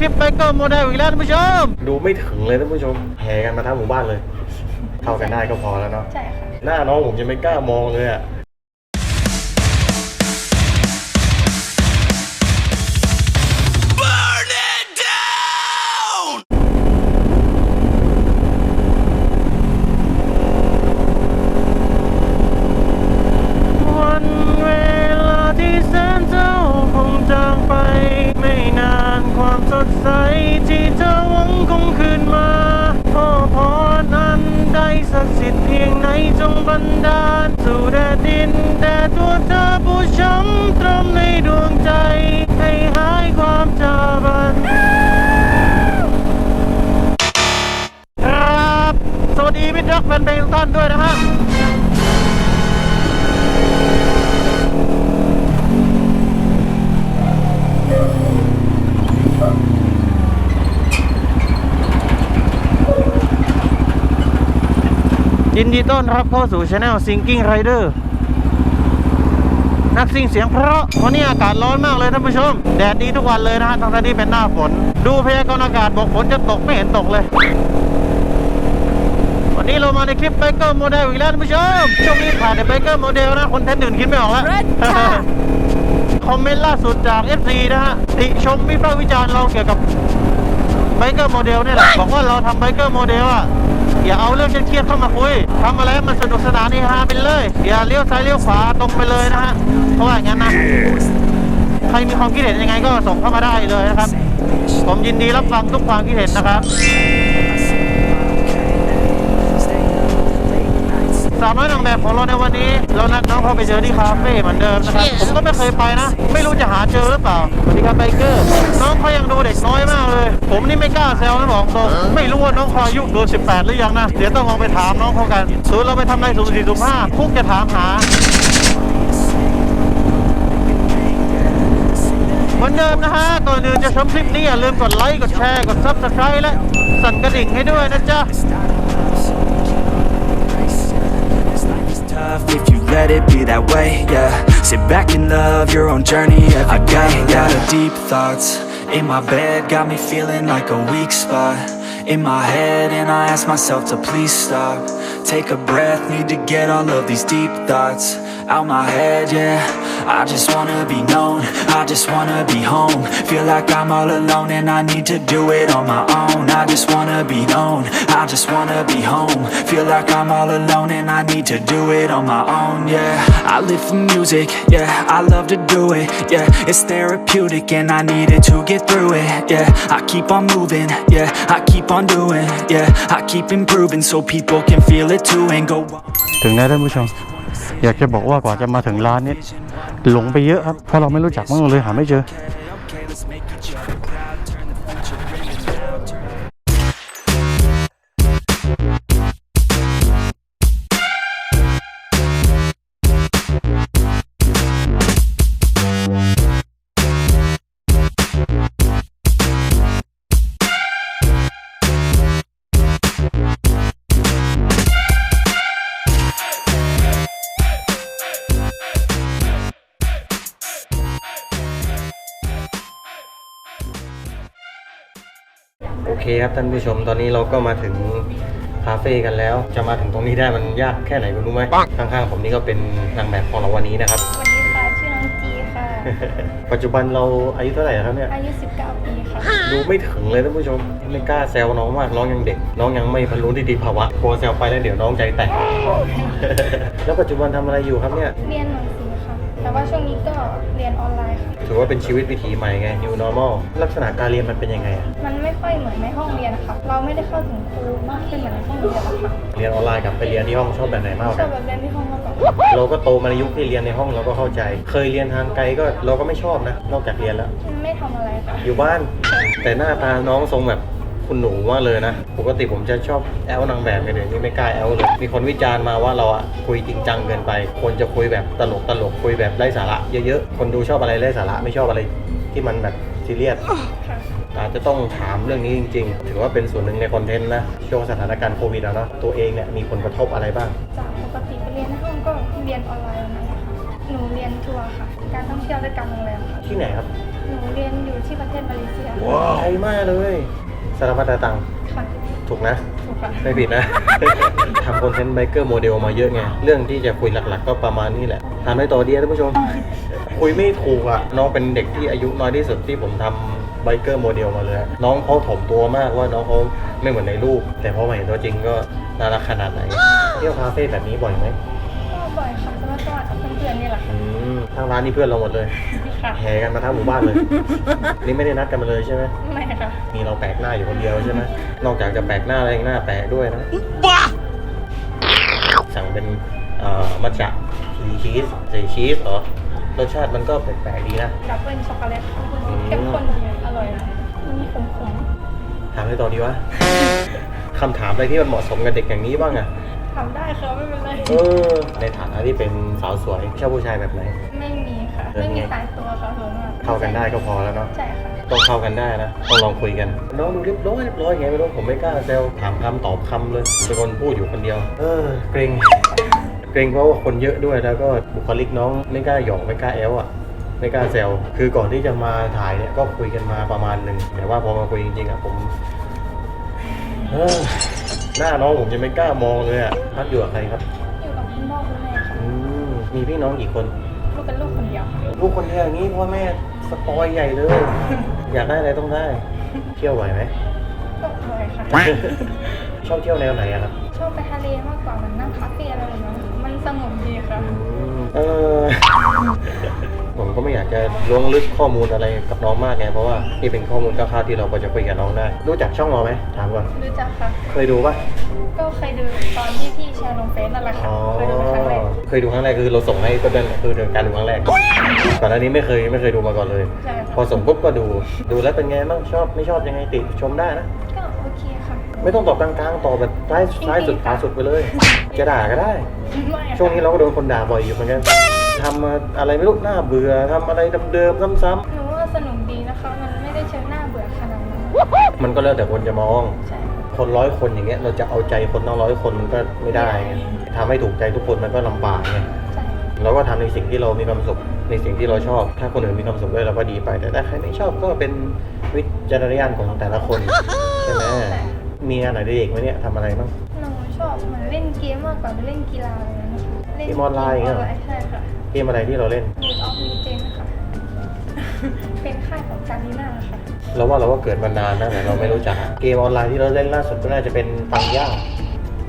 คลิปไบเกอร์โมเดลอีกแล้วท่านผู้ชม ดูไม่ถึงเลยท่านผู้ชมแห่กันมาทั้งหมู่บ้านเลย เข้ากันได้ก็พอแล้วเนาะใช่ค่ะ หน้าน้องผมยังไม่กล้ามองเลยอะ ดีมิตรรักแฟนเพลงทุกท่านด้วยนะฮะยินดีต้อนรับเข้าสู่ช anel Singing Rider นักซิ่งเสียงเพราะวันนี้อากาศร้อนมากเลยท่านผู้ชม แดดดีทุกวันเลยนะฮะทั้งที่เป็นหน้าฝน ดูพยากรณ์อากาศบอกฝนจะตกไม่เห็นตกเลย วันนี้เรามาในคลิปไบเกอร์โมเดลอีกแล้วท่านผู้ชม ช่วงนี้ผ่านในไบเกอร์โมเดลนะ คนเทนต์อื่นคิดไม่ออกแล้วคอมเมนต์ล่าสุดจาก FC นะฮะ ติชมวิพากษ์วิจารณ์เราเกี่ยวกับไบเกอร์โมเดลเนี่ยแหละ บอกว่าเราทำไบเกอร์โมเดลอะอย่าเอาเรื่องเครียดๆเข้ามาคุยทำอะไรให้มันสนุกสนานนี่ฮาไปเลย อย่าเลี้ยวซ้ายเลี้ยวขวาตรงไปเลยนะฮะ เพราะว่าอย่างนั้นนะ ใครมีความคิดเห็นยังไงก็ส่งเข้ามาได้เลยนะครับ ผมยินดีรับฟังทุกความคิดเห็นนะครับ สาวน้อยนางแบบของเราในวันนี้ เรานัดน้องเขาไปเจอที่คาเฟ่เหมือนเดิมนะครับ ผมก็ไม่เคยไปนะ ไม่รู้จะหาเจอหรือเปล่าสวัสดีครับไบเกอร์ น้องเขายังดูเด็กน้อยมากเลย ผมนี่ไม่กล้าแซวนะบอกตรงไม่รู้ว่าน้องเขาอายุเกิน18 หรือยังนะ เดี๋ยวต้องลองไปถามน้องเขากันสูนเราไปทำอะไรสุ่มสี่สุ่มห้าคุกจะถามหาเหมือนเดิมนะฮะก่อนอื่นจะชมคลิปนี้อย่าลืมกดไลค์ กดแชร์ กด Subscribe และสั่นกระดิ่งให้ด้วยนะจ๊ะ let it be that way, yeah. Sit back and love your own journey every I got a lot of deep thoughts in my bed Got me feeling like a weak spot in my head And I ask myself to please stop. Take a breath, need to get all of these deep thoughts out my head, yeah I just wanna be known, I just wanna be home. Feel like I'm all alone and I need to do it on my own. I just wanna be known, I just wanna be home. Feel like I'm all alone and I need to do it on my own, yeah. I live for music, yeah, I love to do it, yeah. It's therapeutic and I need it to get through it, yeah. I keep on moving, yeah, I keep on doing, yeah. I keep improving so people can feel it too and go on อยากจะบอกว่ากว่าจะมาถึงร้านนี้หลงไปเยอะครับเพราะเราไม่รู้จักมั่งเลยหาไม่เจอ คครับท่านผู้ชมตอนนี้เราก็มาถึงคาเฟ่กันแล้ว จะมาถึงตรงนี้ได้มันยากแค่ไหนคุณรู้ไหมข้างๆผมนี่ก็เป็นนางแบบของเราวันนี้นะครับสวัสดีค่ะชื่อน้องจีค่ะ ปัจจุบันเราอายุเท่าไหร่ครับเนี่ย อายุ 19 ปีค่ะ ดูไม่ถึงเลยท่านผู้ชม ไม่กล้าแซวน้องมากน้องยังเด็ก น้องยังไม่บรรลุนิติภาวะกลัวแซวไปแล้วเดี๋ยวน้องใจแตก แล้วปัจจุบันทำอะไรอยู่ครับเนี่ย เรียนหนังสือค่ะ แต่ว่าช่วงนี้ก็เรียนออนไลน์ค่ะ ถือว่าเป็นชีวิตวิถีใหม่ไง new normal ลักษณะการเรียนมันเป็นยังไงอะมันไม่ค่อยเหมือนในห้องเรียนนะคะเราไม่ได้เข้าถึงครูมากขึ้นเหมือนในห้องเรียนนะคะเรียนออนไลน์กับไปเรียนที่ห้องชอบแบบไหนมากกว่าชกัอบนแบบเรียนที่ห้องมากกว่าเราก็โตมาในยุคที่เรียนในห้องเราก็เข้าใจ เคยเรียนทางไกลก็เราก็ไม่ชอบนะ นอกจากเรียนแล้ว ไม่ทำอะไรค่ะอยู่บ้าน แต่หน้าตาน้องทรงแบบ คุณหนูมากเลยนะ ปกติผมจะชอบแอลนางแบบกันเดี๋ยวนี้ไม่กล้าแอลเลย มีคนวิจารณ์มาว่าเราอะคุยจริงจังเกินไปควรจะคุยแบบตลกตลกคุยแบบไร้สาระเยอะๆ คนดูชอบอะไรไร้สาระไม่ชอบอะไรที่มันแบบซีเรียสค่ะอาจจะต้องถามเรื่องนี้จริง ๆ ถือว่าเป็นส่วนหนึ่งในคอนเทนต์นะ ช่วงสถานการณ์โควิดอะเนาะ ตัวเองเนี่ยมีผลกระทบอะไรบ้าง จากปกติไปเรียนในห้องก็เรียนออนไลน์วันนี้ค่ะหนูเรียนทัวร์ค่ะ การท่องเที่ยวและการโรงแรมค่ะ ที่ไหนครับอหนูเรียนอยู่ที่ประเทศมาเลเซียว้าวไกลมากเลย สารพัดตังค่ะถูกนะ ถูกค่ะ ไม่ผิดนะ ทำคอนเทนต์ไบเกอร์โมเดลมาเยอะไง เรื่องที่จะคุยหลักๆ ก็ประมาณนี้แหละทำได้ต่อดีนะท่านผู้ชม คุยไม่ถูกอะ น้องเป็นเด็กที่อายุน้อยที่สุดที่ผมทำไบเกอร์โมเดลมาเลยอะน้องเขาถ่อมตัวมากว่าน้องเขาไม่เหมือนในรูป แต่พอมาเห็นตัวจริงก็น่ารักขนาดไหน เที่ยวคาเฟ่แบบนี้บ่อยไหม อนๆนี่แหละค่ะอืมทางร้านนี่เพื่อนเราหมดเลย ค่ะแห่กันมาทั้งหมู่บ้านเลย นี่ไม่ได้นัดกันมาเลยใช่ไหม ไม่ค่ะ มีเราแปลกหน้าอยู่คนเดียวใช่ไหม นอกจากจะแปลกหน้าแล้วยังหน้าแปลกด้วยนะ สั่งเป็นเอ่อมัทฉะสีชีสสีชีสเหรอ รสชาติมันก็แปลกๆดีนะ ดับเบิลช็อกโกแลตค่ะอืมเข้มข้นดีอร่อยนะมีขมถามให้ต่อดีวะ คำถามอะไรที่มันเหมาะสมกับเด็กอย่างนี้บ้างอะๆ ทำได้ค่ะไม่เป็นไร เออในฐานะที่เป็นสาวสวยชอบผู้ชายแบบไหน ไม่มีค่ะเป็นไม่ไงมีตายตัวค่ะส่วนมากเข้ากันได้ก็พอแล้วเนาะ ใช่ค่ะ ต้องเข้ากันได้นะต้องลองคุยกัน น้องดูเรียบร้อยเรียบร้อยไงไม่รู้ผมไม่กล้าแซวถามคำตอบคำเลยเป็นคนพูดอยู่คนเดียว เออ เกรง เกรงเพราะว่าคนเยอะด้วยแล้วก็บุคลิกน้องไม่กล้าหยอกไม่กล้าแอลอะไม่กล้าแซวคือก่อนที่จะมาถ่ายเนี่ยก็คุยกันมาประมาณหนึ่งแต่ว่าพอมาคุยจริงๆอะผม เออ หน้าน้องผมยังไม่กล้ามองเลยอะพักอยู่กับใครครับ อยู่กับคุณพ่อคุณแม่ค่ะอืมมีพี่น้องกี่คน ลูกเป็นลูกคนเดียวค่ะลูกคนเดียวอย่างนี้พ่อแม่สปอยใหญ่เลย อยากได้อะไรต้องได้ เที่ยวไหวไหมก็บ่อยค่ะ ชอบเที่ยวแนวไหนอะครับชอบไปทะเลมากกว่าเหมันนั่งคาเฟ่อะไรแบบนั้นมันสงบดีค่ะ เออ จะล้วงลึกข้อมูลอะไรกับน้องมากไงเพราะว่านี่เป็นข้อมูลคร่าวๆที่เราก็จะคุยกับน้องได้ รู้จักช่องเราไหมถามก่อนรู้จักค่ะ เคยดูปะก็เคยดูตอนที่พี่แชร์ลงเฟซนั่นแหละค่ะอ๋อเคยดูเป็นครั้งแรก เคยดูครั้งแรกคือเราส่งให้ก็เป็นคือการดูครั้งแรก ก่อนหน้านี้ไม่เคยไม่เคยดูมาก่อนเลย ใช่พอค่ะส่งปุ๊บก็ดู ดูแล้วเป็นไงบ้างชอบไม่ชอบยังไงติชมได้นะ ก็โอเคค่ะ ไม่ต้องตอบกลางๆตอบแบบซ้ายซ้ายสุดขวาสุดไปเลย จะด่าก็ได้ ไม่ค่ะช่วงนี้เราก็โดนคนด่าบ่อยอยู่เหมือนกัน ทำมาอะไรไม่รู้หน้าเบื่อทำอะไรเดิมๆซ้ำหนูว่าสนุกดีนะคะ มันไม่ได้เชิงหน้าเบื่อขนาดนั้นๆมันก็แล้วแต่คนจะมอง ใช่ค่ะคนร้อยคนอย่างเงี้ยเราจะเอาใจคนต้องร้อยคนมันก็ไม่ได้ไงทำให้ถูกใจทุกคนมันก็ลำบากไงใช่ เราก็ทำในสิ่งที่เรามีความสุขในสิ่งที่เราชอบ ถ้าคนอื่นมีความสุขด้วยเราก็ดีไป แต่ถ้าใครไม่ชอบก็เป็นวิจารณญาณของแต่ละคน ใช่ไหมมีงานไหนเด็กไหมเนี่ยทำอะไรบ้าง หนูชอบเหมือนเล่นเกมมากกว่าเล่นกีฬาเลยนะคะล่เกมออนไลน์อย่างเงี้ยเหรอ ใช่ค่ะ เกมอะไรที่เราเล่นมีออฟมีเจนค่ะ เป็นค่ายของการีน่าค่ะ เราว่าเราก็เกิดมานานนะแต่เราไม่รู้จักอะเกมออนไลน์ที่เราเล่นล่าสุดก็น่าจะเป็นตังย่า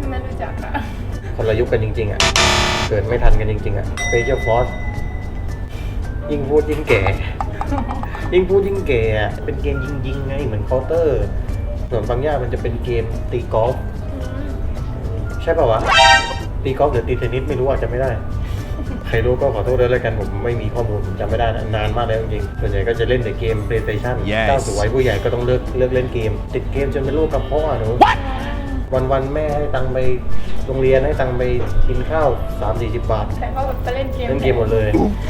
ไม่รู้จักค่ะคนละยุคกันจริง ๆอะเกิดไม่ทันกันจริง ๆอะเ a เจอร์ฟอสยิ่งพูดยิ่งแก่ ยิ่งพูดยิ่งแก่อะเป็นเกมยิงๆไงเหมือนเคาน์เตอร์ส่วนบางอย่างมันจะเป็นเกมตีกอล์ฟอืมใช่ป่าวะตีกอล์ฟหรือตีเทนนิสไม่รู้อาจจะไม่ได้ ใครรู้ก็ขอโทษด้วยแล้วกันผมไม่มีข้อมูลผมจำไม่ได้นะนานมากแล้วจริงๆส่วนใหญ่ก็จะเล่นแต่เกม PlayStation Yes ก้าวสู่วัยผู้ใหญ่ก็ต้องเลิกเลิกเล่นเกม ติดเกมจนเป็นลูกกับพ่อหนูวันวันๆแม่ให้ตังค์ไปโรงเรียนให้ตังค์ไปกินข้าวสามสี่สิบบาท แต่ก็แบบไปเล่นเกมเล่นเกมหมดเลย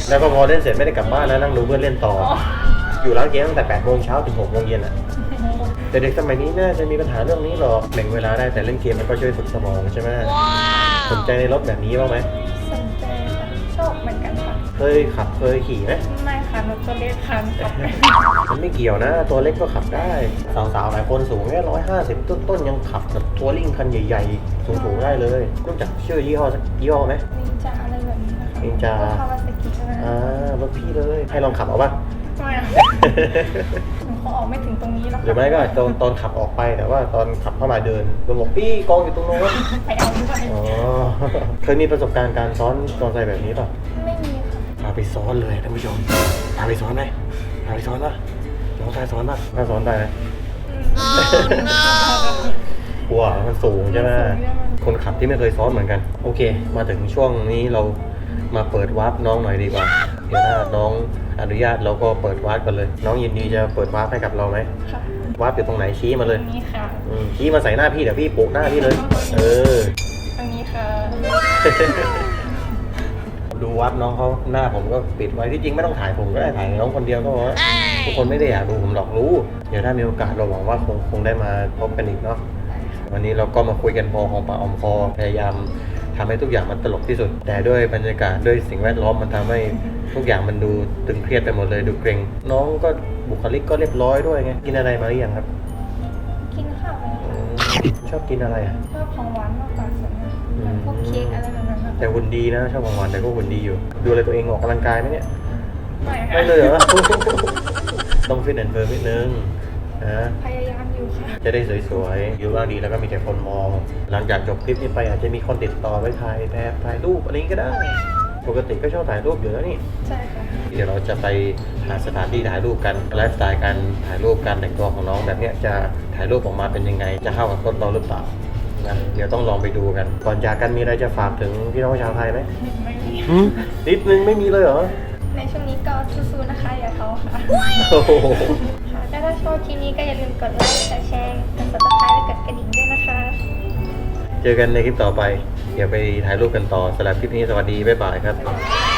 แล้วก็พอเล่นเสร็จไม่ได้กลับบ้านแล้วนั่งดูเพื่อนเล่นต่ออ๋ออยู่ร้านเกมตั้งแต่8ปดโมงเช้าถึง6กโมงเย็นอะ แต่เด็กสมัยนี้น่าจะมีปัญหาเรื่องนี้หรอกแบ่งเวลาได้แต่เล่นเกมมันก็ช่วยฝึกสมองใช่ไหมสนใจในรถแบบนี้บ้างไหมสนใจค่ะ ชอบเหมือนกันค่ะ เคยขับเคยขี่ไหมไม่ค่ะหนูตัวเล็กค่ะหนูขับไม่มันไม่เกี่ยวนะ ตัวเล็กก็ขับได้ สาวๆหลายคนสูงแค่ร้อยห้าสิบต้นๆยังขับแบบทัวริ่งคันใหญ่ๆ สูงๆได้เลยรู้จักชื่อยี่ห้อสักยี่ห้อไหม นินจาอะไรแบบนี้นะคะนินจา คาวาซากิใช่ไหมอ่ารถพี่เลย ให้ลองขับเอาป่ะ ไม่อะหนูเขา ออกไม่ถึงตรงนี้แล้วค่ะหรือไม่ก็ตอนตอนขับออกไปแต่ว่าตอนขับเข้ามาเดินก็บอกพี่กองอยู่ตรงโน้นไปเอาด้วยอ๋อเคยมีประสบการณ์การซ้อนมอเตอร์ไซค์แบบนี้ป่ะไม่มีค่ะพาไปซ้อนเลยท่านผู้ชมพาไปซ้อนไหมพาไปซ้อนป่ะน้องชายซ้อนป่ะถ้าซ้อนได้ไหมกลัวมันสูงใช่ไหมมันสูงใช่ไหมคนขับที่ไม่เคยซ้อนเหมือนกัน โอเค มาถึงช่วงนี้เรามาเปิดวาร์ปน้องหน่อยดีกว่าเดี๋ยวถ้าน้อง อนุญาตเราก็เปิดวาร์ปกันเลย น้องยินดีจะเปิดวาร์ปให้กับเราไหมค่ะวาร์ปอยู่ตรงไหนชี้มาเลยตรงนี้ค่ะ อืมชี้มาใส่หน้าพี่เดี๋ยวพี่โปะหน้าพี่เลย เออ ตรงนี้ค่ะ ดูวัดน้องเขาหน้าผมก็ปิดไว้ที่จริงไม่ต้องถ่ายผมก็ได้ถ่ายน้องคนเดียวก็พอทุกคนไม่ได้อยากดูผมหรอกรู้ เดี๋ยวถ้ามีโอกาสเราหวังว่าคงคงได้มาพบกันอีกเนาะวันนี้เราก็มาคุยกันพอของปากออมคอพยายาม ทำให้ทุกอย่างมันตลกที่สุด แต่ด้วยบรรยากาศด้วยสิ่งแวดล้อมมันทำให้ทุกอย่างมันดูตึงเครียดไปหมดเลยดูเกรง น้องก็บุคลิกก็เรียบร้อยด้วยไงกินอะไรมาหรือยังครับ กินข้าวไปอืค่ะมชอบกินอะไรอะชอบของหวานมากกว่าส่วนมากแบบพวกเค้กอะไรแบบนั้นนะแต่หุ่นดีนะชอบของหวานแต่ก็หุ่นดีอยู่ ดูแลตัวเองออกกำลังกายไหมเนี่ยไม่ค่ะไม่เลยเหรอต้องฟิตแอนด์เฟิร์มนิดนึง นะพยายามอยู่ค่ะ จะได้สวยๆ อยู่ร่างดีแล้วก็มีแต่คนมอง หลังจากจบคลิปนี้ไปอาจจะมีคนติดต่อไปถ่ายแบบถ่ายรูปอะไรนี้ก็ได้ ปกติก็ชอบถ่ายรูปอยู่แล้วนี่ ใช่ค่ะ เดี๋ยวเราจะไปหาสถานที่ถ่ายรูปกันไลฟ์สไตล์การถ่ายรูปการแต่งตัวของน้องแบบเนี้ยจะถ่ายรูปออกมาเป็นยังไง จะเข้ากับรถเราหรือเปล่านะเดี๋ยวต้องลองไปดูกัน ก่อนจากกันมีอะไรจะฝากถึงพี่น้องชาวไทยไหมไม่มีหืมนิดนึงไม่มีเลยเหรอ ในช่วงนี้ก็สู้ๆนะคะอย่าท้อค่ะโอ้โหค่ะก็ถ้าชอบคลิปนี้ก็อย่าลืมกดไลค์กดแชร์กด subscribe และกดกระดิ่งด้วยนะคะ เจอกันในคลิปต่อไป เดี๋ยวไปถ่ายรูปกันต่อสำหรับคลิปนี้สวัสดี บ๊ายบายครับบ๊ายบาย